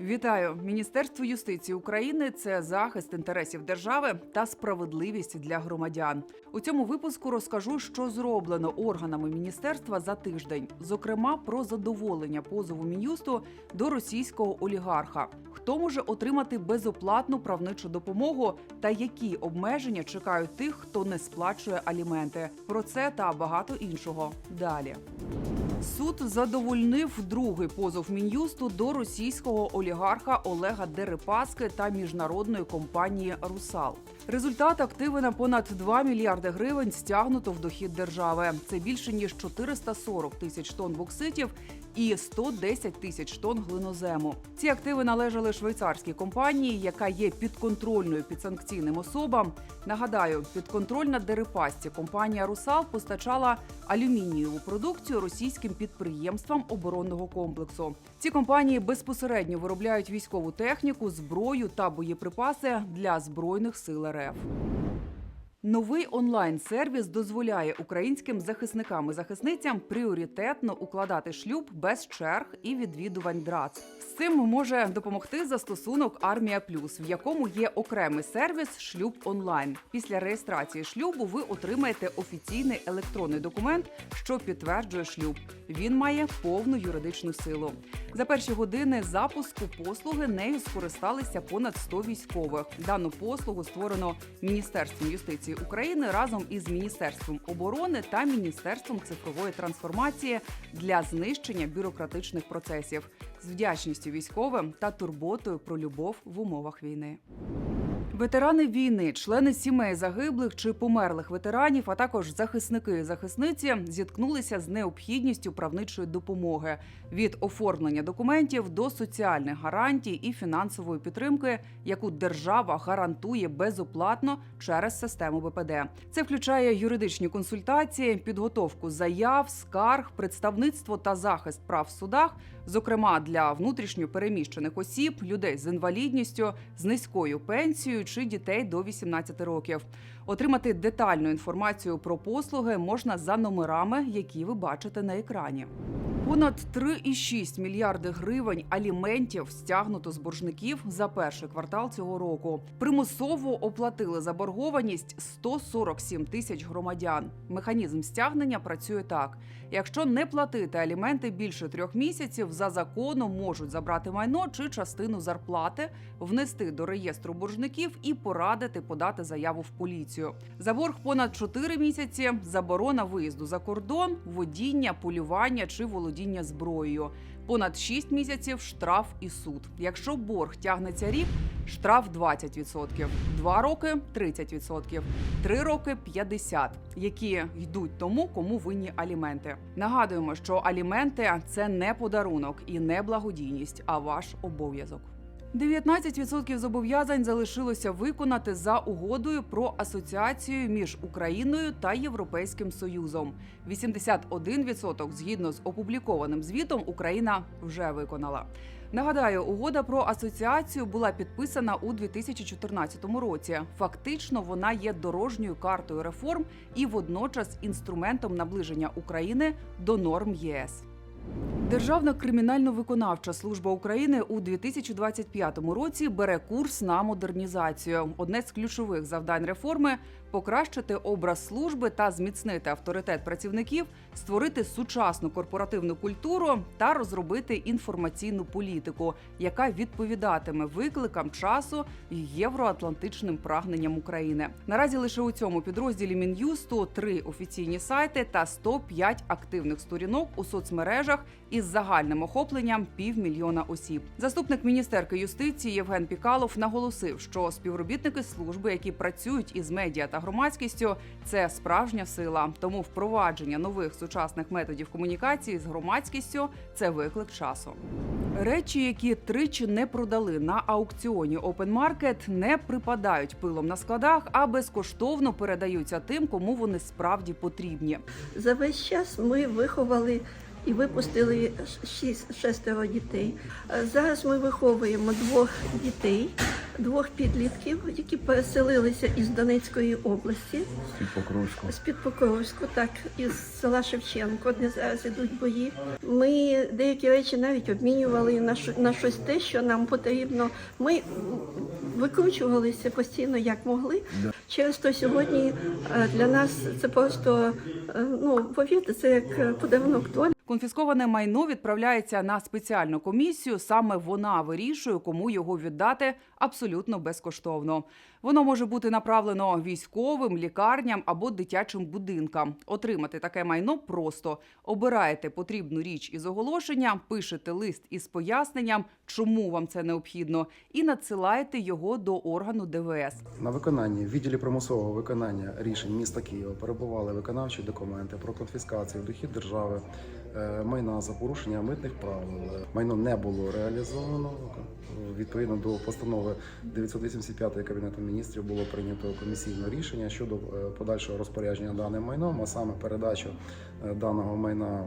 Вітаю! Міністерство юстиції України це захист інтересів держави та справедливість для громадян. У цьому випуску розкажу, що зроблено органами міністерства за тиждень, зокрема про задоволення позову мін'юсту до російського олігарха. Хто може отримати безоплатну правничу допомогу та які обмеження чекають тих, хто не сплачує аліменти. Про це та багато іншого далі. Суд задовольнив другий позов мін'юсту до російського олігарха Олега Дерипаски та міжнародної компанії Русал. Результат активи на понад 2 мільярди гривень стягнуто в дохід держави. Це більше ніж 440 тисяч тонн бокситів і 110 тисяч тонн глинозему. Ці активи належали швейцарській компанії, яка є підконтрольною підсанкційним особам. Нагадаю, підконтрольна Дерипасці компанія Русал постачала алюмінієву продукцію російським підприємствам оборонного комплексу. Ці компанії безпосередньо виробляють військову техніку, зброю та боєприпаси для збройних сил РФ. Новий онлайн-сервіс дозволяє українським захисникам і захисницям пріоритетно укладати шлюб без черг і відвідувань ДРАЦ. Цим може допомогти застосунок Армія Плюс, в якому є окремий сервіс Шлюб онлайн. Після реєстрації шлюбу ви отримаєте офіційний електронний документ, що підтверджує шлюб. Він має повну юридичну силу. За перші години запуску послуги нею скористалися понад 100 військових. Дану послугу створено Міністерством юстиції України разом із Міністерством оборони та Міністерством цифрової трансформації для знищення бюрократичних процесів з вдячністю військовим та турботою про любов в умовах війни. Ветерани війни, члени сімей загиблих чи померлих ветеранів, а також захисники і захисниці зіткнулися з необхідністю правничої допомоги від оформлення документів до соціальних гарантій і фінансової підтримки, яку держава гарантує безоплатно через систему БПД. Це включає юридичні консультації, підготовку заяв, скарг, представництво та захист прав в судах, зокрема для внутрішньо переміщених осіб, людей з інвалідністю, з низькою пенсією чи дітей до 18 років. Отримати детальну інформацію про послуги можна за номерами, які ви бачите на екрані. Понад 3,6 мільярди гривень аліментів стягнуто з боржників за перший квартал цього року. Примусово оплатили заборгованість 147 тисяч громадян. Механізм стягнення працює так: якщо не платити аліменти більше трьох місяців, за законом можуть забрати майно чи частину зарплати, внести до реєстру боржників і порадити подати заяву в поліцію. За борг понад 4 місяці заборона виїзду за кордон, водіння, полювання чи володіння зброєю. Понад 6 місяців штраф і суд. Якщо борг тягнеться рік, штраф 20%, 2 роки 30%, 3 роки 50%, які йдуть тому, кому винні аліменти. Нагадуємо, що аліменти це не подарунок і не благодійність, а ваш обов'язок. 19% зобов'язань залишилося виконати за угодою про асоціацію між Україною та Європейським Союзом. 81% згідно з опублікованим звітом Україна вже виконала. Нагадаю, угода про асоціацію була підписана у 2014 році. Фактично, вона є дорожньою картою реформ і водночас інструментом наближення України до норм ЄС. Державна кримінально-виконавча служба України у 2025 році бере курс на модернізацію. Одне з ключових завдань реформи покращити образ служби та зміцнити авторитет працівників, створити сучасну корпоративну культуру та розробити інформаційну політику, яка відповідатиме викликам часу і євроатлантичним прагненням України. Наразі лише у цьому підрозділі мін'юсту три офіційні сайти та 105 активних сторінок у соцмережах із загальним охопленням півмільйона осіб. Заступник міністерки юстиції Євген Пікалов наголосив, що співробітники служби, які працюють із медіа та громадськістю, це справжня сила. Тому впровадження нових сучасних методів комунікації з громадськістю це виклик часу. Речі, які тричі не продали на аукціоні Open Market, не припадають пилом на складах, а безкоштовно передаються тим, кому вони справді потрібні. За весь час ми виховали і випустили шість, шестеро дітей. Зараз ми виховуємо двох дітей двох підлітків, які переселилися із Донецької області, Під Покровську. з-під Покровську, так, із села Шевченко, де зараз ідуть бої. Ми деякі речі навіть обмінювали на, на щось те, що нам потрібно. Ми викручувалися постійно як могли. Да. Через то сьогодні е, для нас це просто, е, ну, повірте, це як е, подарунок долі. Конфісковане майно відправляється на спеціальну комісію. Саме вона вирішує, кому його віддати абсолютно безкоштовно. Воно може бути направлено військовим, лікарням або дитячим будинкам. Отримати таке майно просто обираєте потрібну річ із оголошення, пишете лист із поясненням, чому вам це необхідно, і надсилаєте його до органу ДВС. На виконанні в відділі примусового виконання рішень міста Києва перебували виконавчі документи про конфіскацію дохід держави, майна за порушення митних правил. Майно не було реалізовано. Відповідно до постанови 985 Кабінету міністрів було прийнято комісійне рішення щодо е, подальшого розпорядження даним майном, а саме передачу е, даного майна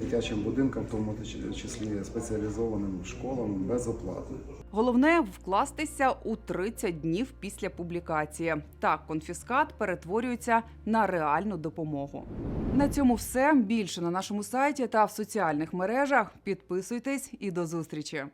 дитячим будинкам, в тому числі спеціалізованим школам без оплати. Головне вкластися у 30 днів після публікації. Так, конфіскат перетворюється на реальну допомогу. На цьому все більше на нашому сайті та в соціальних мережах. Підписуйтесь і до зустрічі.